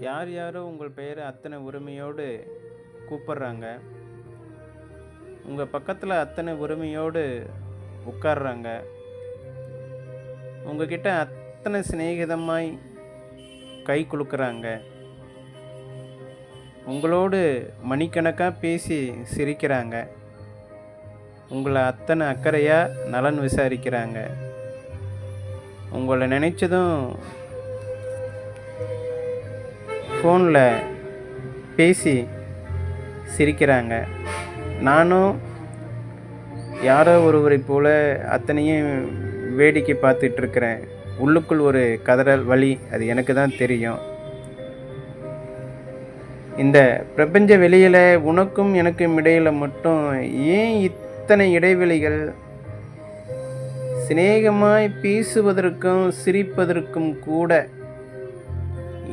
யார் யாரோ உங்கள் பெயரை அத்தனை உரிமையோடு கூப்பிடுறாங்க. உங்கள் பக்கத்தில் அத்தனை உரிமையோடு உட்கார்றாங்க. உங்ககிட்ட அத்தனை சிநேகிதமாய் கை கொடுக்குறாங்க உங்களோடு மணிக்கணக்காக பேசி சிரிக்கிறாங்க. உங்களை அத்தனை அக்கறையாக நலன் விசாரிக்கிறாங்க. உங்களை நினைச்சதும் ஃபோனில் பேசி சிரிக்கிறாங்க. நானும் யாரோ ஒருவரை போல் அத்தனையும் வேடிக்கை பார்த்துட்ருக்கிறேன். உள்ளுக்குள் ஒரு கதறல் வழி அது எனக்கு தான் தெரியும். இந்த பிரபஞ்ச வெளியில் உனக்கும் எனக்கும் இடையில் மட்டும் ஏன் இத்தனை இடைவெளிகள்? சிநேகமாய் பேசுவதற்கும் சிரிப்பதற்கும் கூட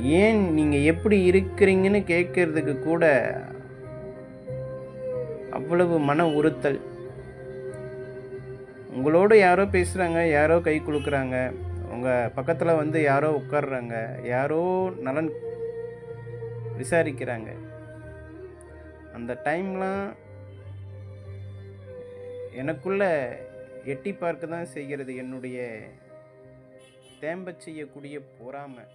ஏன் நீங்கள் எப்படி இருக்கிறீங்கன்னு கேட்கறதுக்கு கூட அவ்வளவு மன உறுத்தல். உங்களோட யாரோ பேசுகிறாங்க யாரோ கை கொடுக்குறாங்க உங்கள் பக்கத்தில் வந்து யாரோ உட்கார்றாங்க யாரோ நலன் விசாரிக்கிறாங்க. அந்த டைம்லாம் எனக்குள்ள எட்டி பார்க்க தான் செய்கிறது என்னுடைய தேம்ப செய்யக்கூடிய பொறாமை.